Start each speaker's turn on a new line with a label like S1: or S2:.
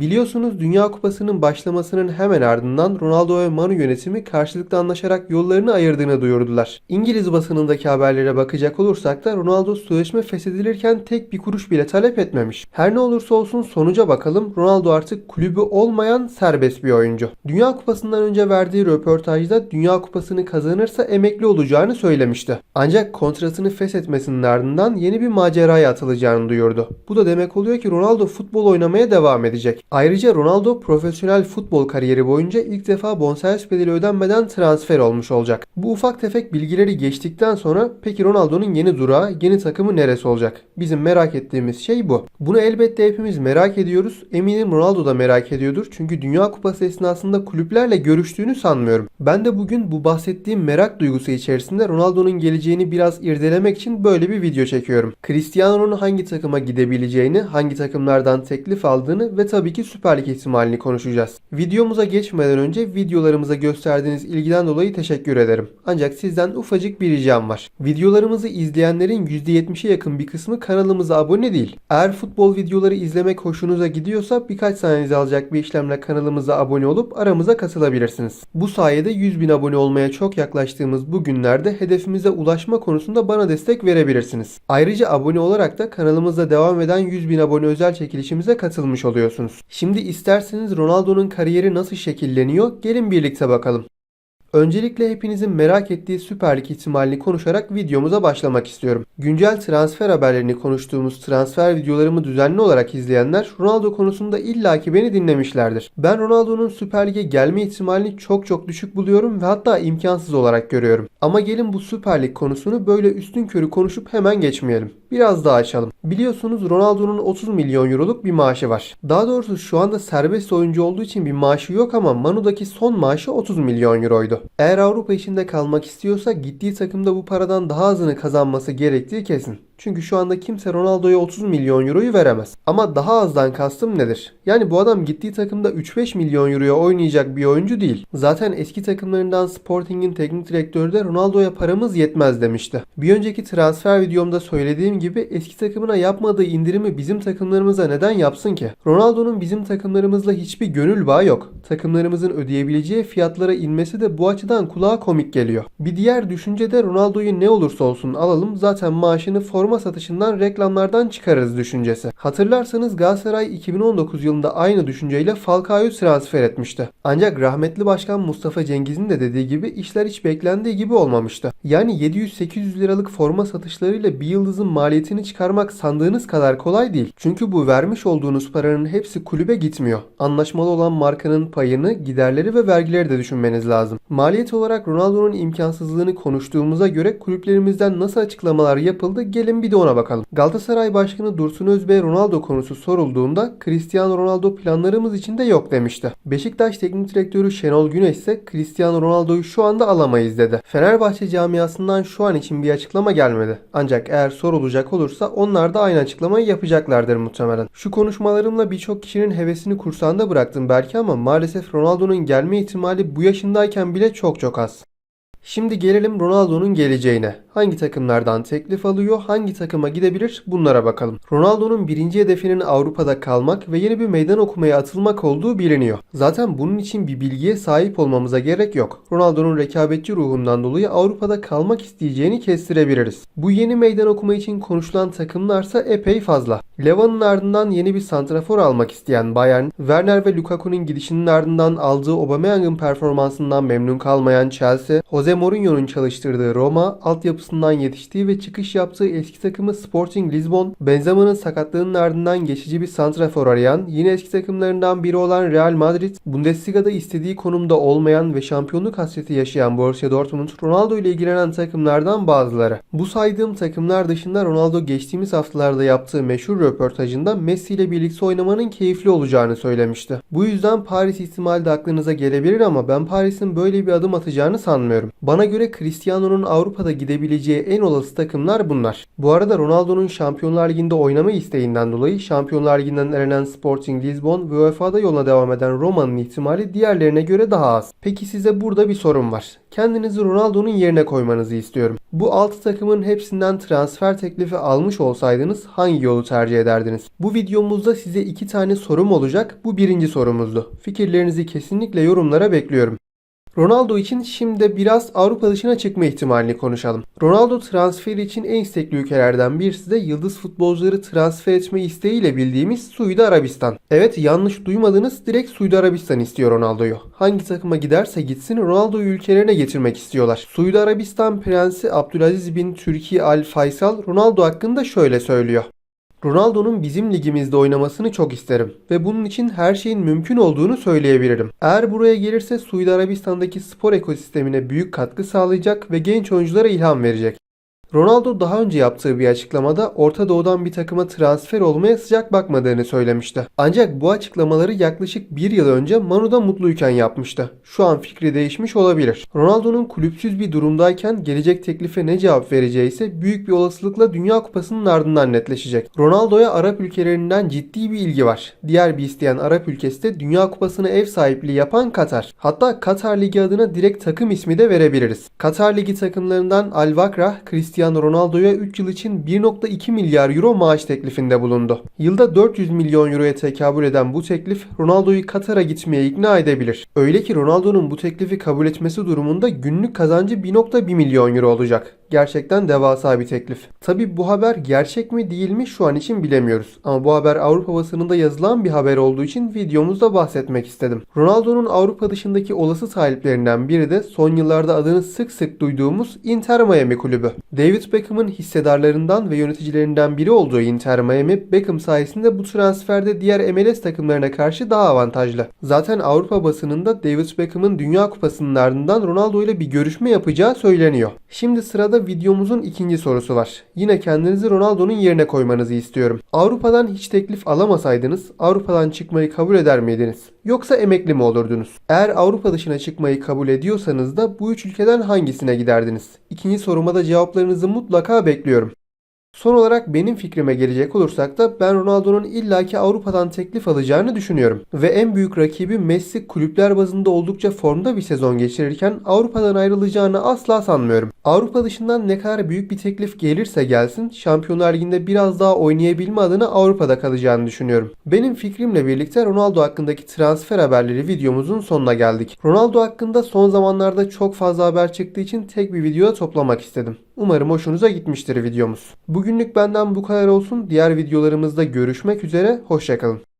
S1: Biliyorsunuz Dünya Kupası'nın başlamasının hemen ardından Ronaldo ve Manu yönetimi karşılıklı anlaşarak yollarını ayırdığını duyurdular. İngiliz basınındaki haberlere bakacak olursak da Ronaldo sözleşme feshedilirken tek bir kuruş bile talep etmemiş. Her ne olursa olsun sonuca bakalım Ronaldo artık kulübü olmayan serbest bir oyuncu. Dünya Kupası'ndan önce verdiği röportajda Dünya Kupası'nı kazanırsa emekli olacağını söylemişti. Ancak kontratını feshetmesinin ardından yeni bir maceraya atılacağını duyurdu. Bu da demek oluyor ki Ronaldo futbol oynamaya devam edecek. Ayrıca Ronaldo profesyonel futbol kariyeri boyunca ilk defa bonservis bedeli ödenmeden transfer olmuş olacak. Bu ufak tefek bilgileri geçtikten sonra peki Ronaldo'nun yeni durağı, yeni takımı neresi olacak? Bizim merak ettiğimiz şey bu. Bunu elbette hepimiz merak ediyoruz. Eminim Ronaldo da merak ediyordur. Çünkü Dünya Kupası esnasında kulüplerle görüştüğünü sanmıyorum. Ben de bugün bu bahsettiğim merak duygusu içerisinde Ronaldo'nun geleceğini biraz irdelemek için böyle bir video çekiyorum. Cristiano'nun hangi takıma gidebileceğini, hangi takımlardan teklif aldığını ve tabii ki Süper Lig ihtimalini konuşacağız. Videomuza geçmeden önce videolarımıza gösterdiğiniz ilgiden dolayı teşekkür ederim. Ancak sizden ufacık bir ricam var. Videolarımızı izleyenlerin %70'e yakın bir kısmı kanalımıza abone değil. Eğer futbol videoları izlemek hoşunuza gidiyorsa birkaç saniyenizi alacak bir işlemle kanalımıza abone olup aramıza katılabilirsiniz. Bu sayede 100 bin abone olmaya çok yaklaştığımız bu günlerde hedefimize ulaşma konusunda bana destek verebilirsiniz. Ayrıca abone olarak da kanalımızda devam eden 100 bin abone özel çekilişimize katılmış oluyorsunuz. Şimdi isterseniz Ronaldo'nun kariyeri nasıl şekilleniyor gelin birlikte bakalım. Öncelikle hepinizin merak ettiği Süper Lig ihtimalini konuşarak videomuza başlamak istiyorum. Güncel transfer haberlerini konuştuğumuz transfer videolarımı düzenli olarak izleyenler Ronaldo konusunda illaki beni dinlemişlerdir. Ben Ronaldo'nun Süper Lig'e gelme ihtimalini çok çok düşük buluyorum ve hatta imkansız olarak görüyorum. Ama gelin bu Süper Lig konusunu böyle üstün körü konuşup hemen geçmeyelim. Biraz daha açalım. Biliyorsunuz Ronaldo'nun 30 milyon euroluk bir maaşı var. Daha doğrusu şu anda serbest oyuncu olduğu için bir maaşı yok ama Manu'daki son maaşı 30 milyon euroydu. Eğer Avrupa içinde kalmak istiyorsa gittiği takımda bu paradan daha azını kazanması gerektiği kesin. Çünkü şu anda kimse Ronaldo'ya 30 milyon euroyu veremez. Ama daha azdan kastım nedir? Yani bu adam gittiği takımda 3-5 milyon euroya oynayacak bir oyuncu değil. Zaten eski takımlarından Sporting'in teknik direktörü de Ronaldo'ya paramız yetmez demişti. Bir önceki transfer videomda söylediğim gibi eski takımına yapmadığı indirimi bizim takımlarımıza neden yapsın ki? Ronaldo'nun bizim takımlarımızla hiçbir gönül bağı yok. Takımlarımızın ödeyebileceği fiyatlara inmesi de bu açıdan kulağa komik geliyor. Bir diğer düşünce de Ronaldo'yu ne olursa olsun alalım zaten maaşını forma satışından reklamlardan çıkarırız düşüncesi. Hatırlarsanız Galatasaray 2019 yılında aynı düşünceyle Falcao'yu transfer etmişti. Ancak rahmetli başkan Mustafa Cengiz'in de dediği gibi işler hiç beklendiği gibi olmamıştı. Yani 700-800 liralık forma satışlarıyla bir yıldızın maliyetini çıkarmak sandığınız kadar kolay değil. Çünkü bu vermiş olduğunuz paranın hepsi kulübe gitmiyor. Anlaşmalı olan markanın payını, giderleri ve vergileri de düşünmeniz lazım. Maliyet olarak Ronaldo'nun imkansızlığını konuştuğumuza göre kulüplerimizden nasıl açıklamalar yapıldı gelin bir de ona bakalım. Galatasaray Başkanı Dursun Özbey Ronaldo konusu sorulduğunda Cristiano Ronaldo planlarımız içinde yok demişti. Beşiktaş Teknik Direktörü Şenol Güneş ise Cristiano Ronaldo'yu şu anda alamayız dedi. Fenerbahçe camiasından şu an için bir açıklama gelmedi. Ancak eğer sorulacak olursa onlar da aynı açıklamayı yapacaklardır muhtemelen. Şu konuşmalarımla birçok kişinin hevesini kursağında bıraktım belki ama maalesef Ronaldo'nun gelme ihtimali bu yaşındayken bile çok çok az. Şimdi gelelim Ronaldo'nun geleceğine. Hangi takımlardan teklif alıyor, hangi takıma gidebilir bunlara bakalım. Ronaldo'nun birinci hedefinin Avrupa'da kalmak ve yeni bir meydan okumaya atılmak olduğu biliniyor. Zaten bunun için bir bilgiye sahip olmamıza gerek yok. Ronaldo'nun rekabetçi ruhundan dolayı Avrupa'da kalmak isteyeceğini kestirebiliriz. Bu yeni meydan okuma için konuşulan takımlarsa epey fazla. Leva'nın ardından yeni bir santrafor almak isteyen Bayern, Werner ve Lukaku'nun gidişinin ardından aldığı Aubameyang'ın performansından memnun kalmayan Chelsea, Jose Mourinho'nun çalıştırdığı Roma, altyapısından yetiştiği ve çıkış yaptığı eski takımı Sporting Lisbon, Benzema'nın sakatlığının ardından geçici bir santrafor arayan, yine eski takımlarından biri olan Real Madrid, Bundesliga'da istediği konumda olmayan ve şampiyonluk hasreti yaşayan Borussia Dortmund, Ronaldo ile ilgilenen takımlardan bazıları. Bu saydığım takımlar dışında Ronaldo geçtiğimiz haftalarda yaptığı meşhur röportajında Messi ile birlikte oynamanın keyifli olacağını söylemişti. Bu yüzden Paris ihtimali de aklınıza gelebilir ama ben Paris'in böyle bir adım atacağını sanmıyorum. Bana göre Cristiano'nun Avrupa'da gidebileceği olabileceği en olası takımlar bunlar. Bu arada Ronaldo'nun Şampiyonlar Ligi'nde oynama isteğinden dolayı Şampiyonlar Ligi'nden elenen Sporting Lisbon ve UEFA'da yoluna devam eden Roma'nın ihtimali diğerlerine göre daha az. Peki size burada bir sorum var. Kendinizi Ronaldo'nun yerine koymanızı istiyorum. Bu 6 takımın hepsinden transfer teklifi almış olsaydınız hangi yolu tercih ederdiniz? Bu videomuzda size 2 tane sorum olacak. Bu birinci sorumuzdu. Fikirlerinizi kesinlikle yorumlara bekliyorum. Ronaldo için şimdi biraz Avrupa dışına çıkma ihtimalini konuşalım. Ronaldo transferi için en istekli ülkelerden birisi de yıldız futbolcuları transfer etme isteğiyle bildiğimiz Suudi Arabistan. Evet yanlış duymadınız direkt Suudi Arabistan istiyor Ronaldo'yu. Hangi takıma giderse gitsin Ronaldo'yu ülkelerine getirmek istiyorlar. Suudi Arabistan Prensi Abdülaziz bin Türkiye Al Faysal Ronaldo hakkında şöyle söylüyor. Ronaldo'nun bizim ligimizde oynamasını çok isterim ve bunun için her şeyin mümkün olduğunu söyleyebilirim. Eğer buraya gelirse Suudi Arabistan'daki spor ekosistemine büyük katkı sağlayacak ve genç oyunculara ilham verecek. Ronaldo daha önce yaptığı bir açıklamada Orta Doğu'dan bir takıma transfer olmaya sıcak bakmadığını söylemişti. Ancak bu açıklamaları yaklaşık bir yıl önce Manu'da mutluyken yapmıştı. Şu an fikri değişmiş olabilir. Ronaldo'nun kulüpsüz bir durumdayken gelecek teklife ne cevap vereceği ise büyük bir olasılıkla Dünya Kupası'nın ardından netleşecek. Ronaldo'ya Arap ülkelerinden ciddi bir ilgi var. Diğer bir isteyen Arap ülkesi de Dünya Kupası'na ev sahipliği yapan Katar. Hatta Katar Ligi adına direkt takım ismi de verebiliriz. Katar Ligi takımlarından Al Vakrah, Cristiano Ronaldo'ya 3 yıl için 1.2 milyar euro maaş teklifinde bulundu. Yılda 400 milyon euroya tekabül eden bu teklif Ronaldo'yu Katar'a gitmeye ikna edebilir. Öyle ki Ronaldo'nun bu teklifi kabul etmesi durumunda günlük kazancı 1.1 milyon euro olacak. Gerçekten devasa bir teklif. Tabi bu haber gerçek mi değil mi şu an için bilemiyoruz. Ama bu haber Avrupa basınında yazılan bir haber olduğu için videomuzda bahsetmek istedim. Ronaldo'nun Avrupa dışındaki olası sahiplerininden biri de son yıllarda adını sık sık duyduğumuz Inter Miami kulübü. David Beckham'ın hissedarlarından ve yöneticilerinden biri olduğu Inter Miami, Beckham sayesinde bu transferde diğer MLS takımlarına karşı daha avantajlı. Zaten Avrupa basınında David Beckham'ın Dünya Kupası'nın ardından Ronaldo ile bir görüşme yapacağı söyleniyor. Şimdi sırada videomuzun ikinci sorusu var. Yine kendinizi Ronaldo'nun yerine koymanızı istiyorum. Avrupa'dan hiç teklif alamasaydınız Avrupa'dan çıkmayı kabul eder miydiniz? Yoksa emekli mi olurdunuz? Eğer Avrupa dışına çıkmayı kabul ediyorsanız da bu üç ülkeden hangisine giderdiniz? İkinci soruma da cevaplarınızı mutlaka bekliyorum. Son olarak benim fikrime gelecek olursak da ben Ronaldo'nun illaki Avrupa'dan teklif alacağını düşünüyorum. Ve en büyük rakibi Messi kulüpler bazında oldukça formda bir sezon geçirirken Avrupa'dan ayrılacağını asla sanmıyorum. Avrupa dışından ne kadar büyük bir teklif gelirse gelsin Şampiyonlar Ligi'nde biraz daha oynayabilme adına Avrupa'da kalacağını düşünüyorum. Benim fikrimle birlikte Ronaldo hakkındaki transfer haberleri videomuzun sonuna geldik. Ronaldo hakkında son zamanlarda çok fazla haber çıktığı için tek bir videoda toplamak istedim. Umarım hoşunuza gitmiştir videomuz. Bugünlük benden bu kadar olsun. Diğer videolarımızda görüşmek üzere. Hoşçakalın.